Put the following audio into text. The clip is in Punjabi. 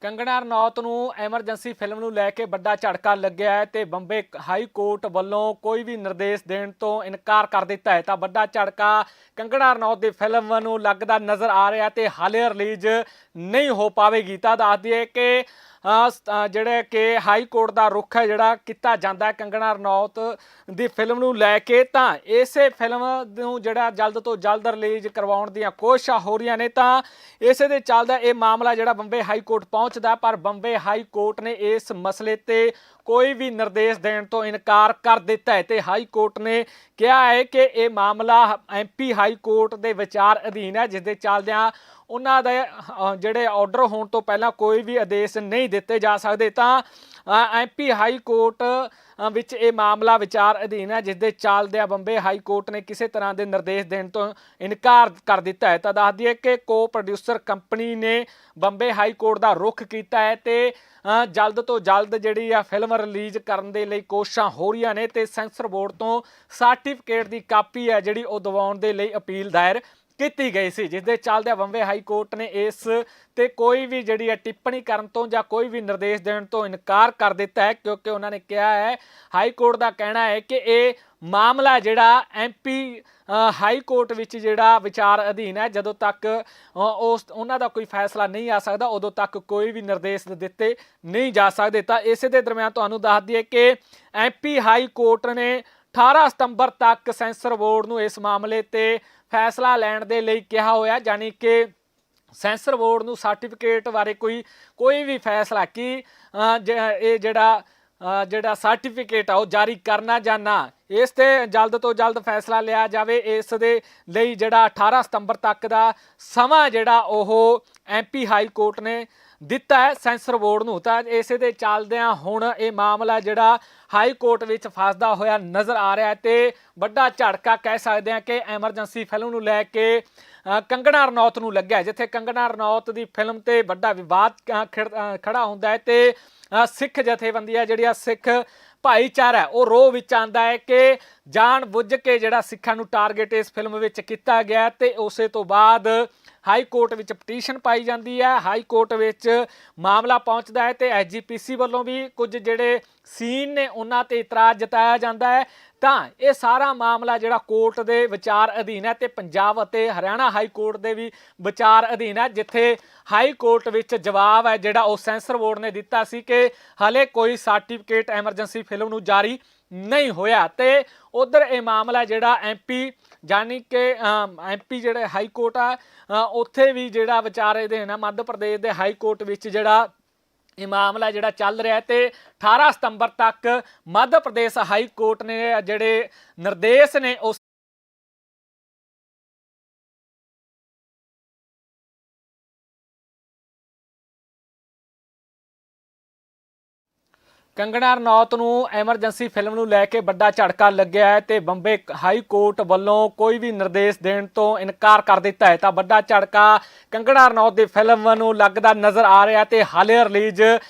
ਕੰਗਣਾ ਰਣੌਤ ਨੂੰ ਐਮਰਜੈਂਸੀ ਫਿਲਮ ਨੂੰ ਲੈ ਕੇ ਵੱਡਾ ਝਟਕਾ ਲੱਗਿਆ ਹੈ ਤੇ ਬੰਬੇ ਹਾਈ ਕੋਰਟ ਵੱਲੋਂ ਕੋਈ ਵੀ ਨਿਰਦੇਸ਼ ਦੇਣ ਤੋਂ ਇਨਕਾਰ ਕਰ ਦਿੱਤਾ ਹੈ। ਤਾਂ ਵੱਡਾ ਝਟਕਾ ਕੰਗਣਾ ਰਣੌਤ ਦੀ ਫਿਲਮ ਨੂੰ ਲੱਗਦਾ ਨਜ਼ਰ ਆ ਰਿਹਾ ਤੇ ਹਾਲੇ ਰਿਲੀਜ਼ ਨਹੀਂ ਹੋ ਪਾਵੇਗੀ। ਤਾਂ ਦੱਸ ਦਈਏ ਕਿ ਜਿਹੜੇ ਕਿ ਹਾਈ ਕੋਰਟ ਦਾ ਰੁਖ ਹੈ ਜਿਹੜਾ ਕੀਤਾ ਜਾਂਦਾ ਕੰਗਣਾ ਰਣੌਤ ਦੀ ਫਿਲਮ ਨੂੰ ਲੈ ਕੇ। ਤਾਂ ਇਸੇ ਫਿਲਮ ਨੂੰ ਜਿਹੜਾ ਜਲਦ ਤੋਂ ਜਲਦ ਰਿਲੀਜ਼ ਕਰਵਾਉਣ ਦੀਆਂ ਕੋਸ਼ਿਸ਼ਾਂ ਹੋ ਰਹੀਆਂ ਨੇ। ਤਾਂ ਇਸੇ ਦੇ ਚੱਲਦਾ ਇਹ ਮਾਮਲਾ ਜਿਹੜਾ ਬੰਬੇ ਹਾਈ ਕੋਰਟ ਪਹੁੰਚਦਾ ਪਰ ਬੰਬੇ ਹਾਈ ਕੋਰਟ ਨੇ ਇਸ ਮਸਲੇ ਤੇ ਕੋਈ ਵੀ ਨਿਰਦੇਸ਼ ਦੇਣ ਤੋਂ ਇਨਕਾਰ ਕਰ ਦਿੱਤਾ ਹੈ। ਤੇ ਹਾਈ ਕੋਰਟ ਨੇ ਕਿਹਾ ਹੈ ਕਿ ਇਹ ਮਾਮਲਾ ਐਮਪੀ ਹਾਈ ਕੋਰਟ ਦੇ ਵਿਚਾਰ ਅਧੀਨ ਹੈ, ਜਿਸ ਦੇ ਚੱਲਦਿਆਂ ਉਹਨਾਂ ਦੇ ਜਿਹੜੇ ਆਰਡਰ ਹੋਣ ਤੋਂ ਪਹਿਲਾਂ ਕੋਈ ਵੀ ਆਦੇਸ਼ ਨਹੀਂ ਦਿੱਤੇ ਜਾ ਸਕਦੇ, ਤਾਂ ਐਮਪੀ ਹਾਈ ਕੋਰਟ ਵਿੱਚ ਇਹ ਮਾਮਲਾ ਵਿਚਾਰ ਅਧੀਨ ਹੈ ਜਿਸ ਦੇ ਚੱਲਦਿਆਂ ਬੰਬੇ ਹਾਈ ਕੋਰਟ ਨੇ ਕਿਸੇ ਤਰ੍ਹਾਂ ਦੇ ਨਿਰਦੇਸ਼ ਦੇਣ ਤੋਂ ਇਨਕਾਰ ਕਰ ਦਿੱਤਾ ਹੈ। ਤਾਂ ਦੱਸ ਦਈਏ ਕਿ ਕੋ ਪ੍ਰੋਡਿਊਸਰ ਕੰਪਨੀ ਨੇ ਬੰਬੇ ਹਾਈ ਕੋਰਟ ਦਾ ਰੁਖ ਕੀਤਾ ਹੈ ਤੇ ਜਲਦ ਤੋਂ ਜਲਦ ਜਿਹੜੀ ਆ ਫਿਲਮ ਰਿਲੀਜ਼ ਕਰਨ ਦੇ ਲਈ ਕੋਸ਼ਿਸ਼ਾਂ ਹੋ ਰਹੀਆਂ ਨੇ ਤੇ ਸੈਂਸਰ ਬੋਰਡ ਤੋਂ ਸਰਟੀਫਿਕੇਟ ਦੀ ਕਾਪੀ ਹੈ, ਜਿਹੜੀ ਉਹ ਦਿਵਾਉਣ ਦੇ ਲਈ ਅਪੀਲ ਦਾਇਰ ਕੀਤੀ ਗਈ ਸੀ, ਜਿਸ ਦੇ ਚੱਲਦਿਆਂ ਬੰਬੇ ਹਾਈ ਕੋਰਟ ਨੇ ਇਸ ਤੇ ਕੋਈ ਵੀ ਜਿਹੜੀ ਹੈ ਟਿੱਪਣੀ ਕਰਨ ਤੋਂ ਜਾਂ ਕੋਈ ਵੀ ਨਿਰਦੇਸ਼ ਦੇਣ ਤੋਂ ਇਨਕਾਰ ਕਰ ਦਿੱਤਾ ਹੈ, ਕਿਉਂਕਿ ਉਹਨਾਂ ਨੇ ਕਿਹਾ ਹੈ, ਹਾਈ ਕੋਰਟ ਦਾ ਕਹਿਣਾ ਹੈ ਕਿ ਇਹ ਮਾਮਲਾ ਜਿਹੜਾ ਐਮਪੀ ਹਾਈ ਕੋਰਟ ਵਿੱਚ ਜਿਹੜਾ ਵਿਚਾਰ ਅਧੀਨ ਹੈ, ਜਦੋਂ ਤੱਕ ਉਸ, ਉਹਨਾਂ ਦਾ ਕੋਈ ਫੈਸਲਾ ਨਹੀਂ ਆ ਸਕਦਾ, ਉਦੋਂ ਤੱਕ ਕੋਈ ਵੀ ਨਿਰਦੇਸ਼ ਦਿੱਤੇ ਨਹੀਂ ਜਾ ਸਕਦੇ। ਤਾਂ ਇਸੇ ਦੇ ਦਰਮਿਆਨ ਤੁਹਾਨੂੰ ਦੱਸ ਦਈਏ ਕਿ ਐਮਪੀ ਹਾਈ ਕੋਰਟ ਨੇ 18 ਸਤੰਬਰ ਤੱਕ ਸੈਂਸਰ ਬੋਰਡ ਨੂੰ ਇਸ ਮਾਮਲੇ ਤੇ ਫੈਸਲਾ ਲੈਣ ਦੇ ਲਈ ਕਿਹਾ ਹੋਇਆ ਯਾਨੀ ਕਿ ਸੈਂਸਰ ਬੋਰਡ ਨੂੰ ਸਰਟੀਫਿਕੇਟ ਬਾਰੇ ਕੋਈ ਕੋਈ ਵੀ ਫੈਸਲਾ ਕੀ ਜ- ਇਹ ਜਿਹੜਾ ਜਿਹੜਾ ਸਰਟੀਫਿਕੇਟ ਆ, ਉਹ ਜਾਰੀ ਕਰਨਾ ਜਾਂ ਨਾ, ਇਸ ਤੇ ਜਲਦ ਤੋਂ ਜਲਦ ਫੈਸਲਾ ਲਿਆ ਜਾਵੇ। ਇਸ ਦੇ ਲਈ ਜਿਹੜਾ 18 ਸਤੰਬਰ ਤੱਕ ਦਾ ਸਮਾਂ ਜਿਹੜਾ, ਉਹ ਐਮਪੀ ਹਾਈ ਕੋਰਟ ਨੇ ਦਿੱਤਾ ਹੈ ਸੈਂਸਰ ਬੋਰਡ ਨੂੰ। ਤਾਂ ਇਸੇ ਦੇ ਚੱਲਦਿਆਂ ਹੁਣ ਇਹ ਮਾਮਲਾ ਜਿਹੜਾ ਹਾਈ ਕੋਰਟ ਵਿੱਚ ਫਸਦਾ ਹੋਇਆ ਨਜ਼ਰ ਆ ਰਿਹਾ ਹੈ ਤੇ ਵੱਡਾ ਝਟਕਾ ਕਹਿ ਸਕਦੇ ਹਾਂ ਕਿ ਐਮਰਜੈਂਸੀ ਫਿਲਮ ਨੂੰ ਲੈ ਕੇ ਕੰਗਣਾ ਰਣੌਤ ਨੂੰ ਲੱਗਿਆ ਜਿੱਥੇ ਕੰਗਣਾ ਰਣੌਤ ਦੀ ਫਿਲਮ ਤੇ ਵੱਡਾ ਵਿਵਾਦ ਖਿੜ- ਅ, ਖੜਾ ਹੁੰਦਾ ਹੈ ਤੇ ਅ, ਸਿੱਖ ਜਥੇਬੰਦੀਆਂ ਜਿਹੜੀਆਂ ਸਿੱਖ ਭਾਈਚਾਰਾ ਉਹ ਰੋਹ ਵਿੱਚ ਆਂਦਾ ਹੈ ਕਿ ਜਾਣ ਬੁੱਝ ਕੇ ਜਿਹੜਾ ਸਿੱਖਾਂ ਨੂੰ ਟਾਰਗੇਟ ਇਸ ਫਿਲਮ ਵਿੱਚ ਕੀਤਾ ਗਿਆ ਹੈ ਤੇ ਉਸੇ ਤੋਂ ਬਾਅਦ ਹਾਈ ਕੋਰਟ ਵਿੱਚ ਪਟੀਸ਼ਨ ਪਾਈ ਜਾਂਦੀ ਹੈ। ਹਾਈ ਕੋਰਟ ਵਿੱਚ ਮਾਮਲਾ ਪਹੁੰਚਦਾ ਹੈ ਤੇ ਐਸਜੀਪੀਸੀ ਵੱਲੋਂ ਵੀ ਕੁਝ ਜਿਹੜੇ ਸੀਨ ਨੇ ਉਹਨਾਂ ਤੇ ਇਤਰਾਜ਼ ਜਤਾਇਆ ਜਾਂਦਾ ਹੈ। ਤਾਂ ਇਹ ਸਾਰਾ ਮਾਮਲਾ ਜਿਹੜਾ ਕੋਰਟ ਦੇ ਵਿਚਾਰ ਅਧੀਨ ਹੈ ਤੇ ਪੰਜਾਬ ਅਤੇ ਹਰਿਆਣਾ ਹਾਈ ਕੋਰਟ ਦੇ ਵੀ ਵਿਚਾਰ ਅਧੀਨ ਹੈ, ਜਿੱਥੇ ਹਾਈ ਕੋਰਟ ਵਿੱਚ ਜਵਾਬ ਹੈ ਜਿਹੜਾ ਉਹ ਸੈਂਸਰ ਬੋਰਡ ਨੇ ਦਿੱਤਾ ਸੀ ਕਿ ਹਲੇ ਕੋਈ ਸਰਟੀਫਿਕੇਟ ਐਮਰਜੈਂਸੀ ਫਿਲਮ ਨੂੰ ਜਾਰੀ ਨਹੀਂ ਹੋਇਆ ਤੇ ਉਧਰ ਇਹ ਮਾਮਲਾ ਜਿਹੜਾ ਐਮਪੀ ਜਾਨੀ ਕਿ ਐਮਪੀ ਜਿਹੜੇ ਹਾਈ ਕੋਰਟ ਆ ਉੱਥੇ ਵੀ ਜਿਹੜਾ ਵਿਚਾਰੇ ਦੇ ਨਾ, ਮੱਧ ਪ੍ਰਦੇਸ਼ ਦੇ ਹਾਈ ਕੋਰਟ ਵਿੱਚ ਜਿਹੜਾ ਇਹ ਮਾਮਲਾ ਜਿਹੜਾ ਚੱਲ ਰਿਹਾ ਹੈ ਤੇ 18 ਸਤੰਬਰ ਤੱਕ ਮੱਧ ਪ੍ਰਦੇਸ਼ ਹਾਈ ਕੋਰਟ ਨੇ ਜਿਹੜੇ ਨਿਰਦੇਸ਼ ਨੇ ਉਹ ਕੰਗਣਾ ਰਣੌਤ ਨੂੰ ਐਮਰਜੈਂਸੀ ਫਿਲਮ ਨੂੰ ਲੈ ਕੇ ਵੱਡਾ ਝਟਕਾ ਲੱਗਿਆ ਹੈ ਤੇ ਬੰਬੇ ਹਾਈ ਕੋਰਟ ਵੱਲੋਂ ਕੋਈ ਵੀ ਨਿਰਦੇਸ਼ ਦੇਣ ਤੋਂ ਇਨਕਾਰ ਕਰ ਦਿੱਤਾ ਹੈ। ਤਾਂ ਵੱਡਾ ਝਟਕਾ ਕੰਗਣਾ ਰਣੌਤ ਦੀ ਫਿਲਮ ਨੂੰ ਲੱਗਦਾ ਨਜ਼ਰ ਆ ਰਿਹਾ ਤੇ ਹਾਲੇ ਰਿਲੀਜ਼